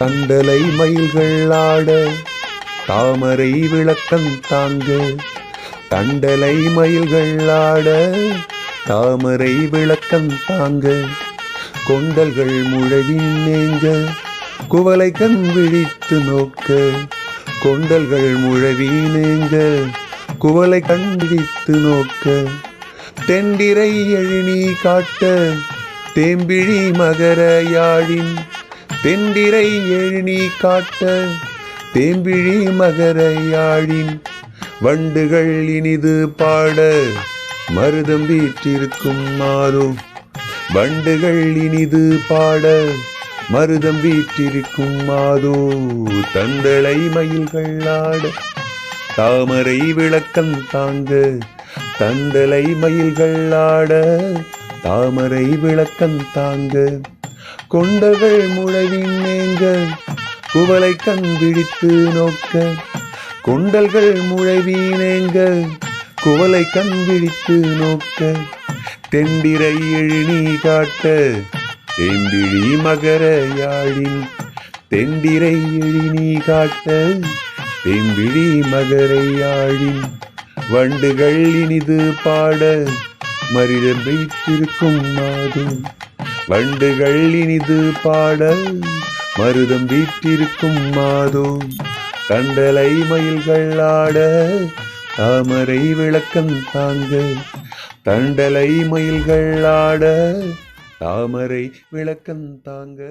தண்டலை மயில்கள் ஆட தாமரை விளக்கம் தாங்க. தண்டலை மயில்கள் ஆட தாமரை விளக்கம் தாங்க. கொண்டல்கள் முழவி நேங்க குவலை கண் விழித்து நோக்க. கொண்டல்கள் முழவி நேங்க குவலை கண் விழித்து நோக்க. தெண்டிரை எழினி காட்ட தேம்பிழி மகர யாழின் தென்றிரை எழினி காட்ட தேம்பிழி மகரையாழின் வண்டுகள் இனிது பாட மருதம் வீற்றிருக்கும் மாறும் வண்டுகள் இனிது பாட மருதம் வீற்றிருக்கும் மாதோ. தந்தளை மயில்கள் ஆட தாமரை விளக்கம் தாங்க தந்தளை மயில்கள் ஆட தாமரை விளக்கம் தாங்க கொண்டர்கள் முழவின் நேங்கள் குவளை கண்பிடித்து நோக்க கொண்டல்கள் முழவீனேங்க குவளை கண்பிடித்து நோக்க தெண்டிரை எழினி காட்ட தெம்பிழி மகர யாழின் தெண்டிரை எழினி காட்ட தெம்பிழி மகரை யாழின் வண்டுகள் இனிது பாட மரிடம் வைத்திருக்கும் மாதும். வண்டுகள் இனிது பாட மருதம் வீட்டிருக்கும் மாதோ. தண்டலை மயில்கள் ஆட தாமரை விளக்கம் தாங்க. தண்டலை மயில்கள் ஆட தாமரை விளக்கம் தாங்க.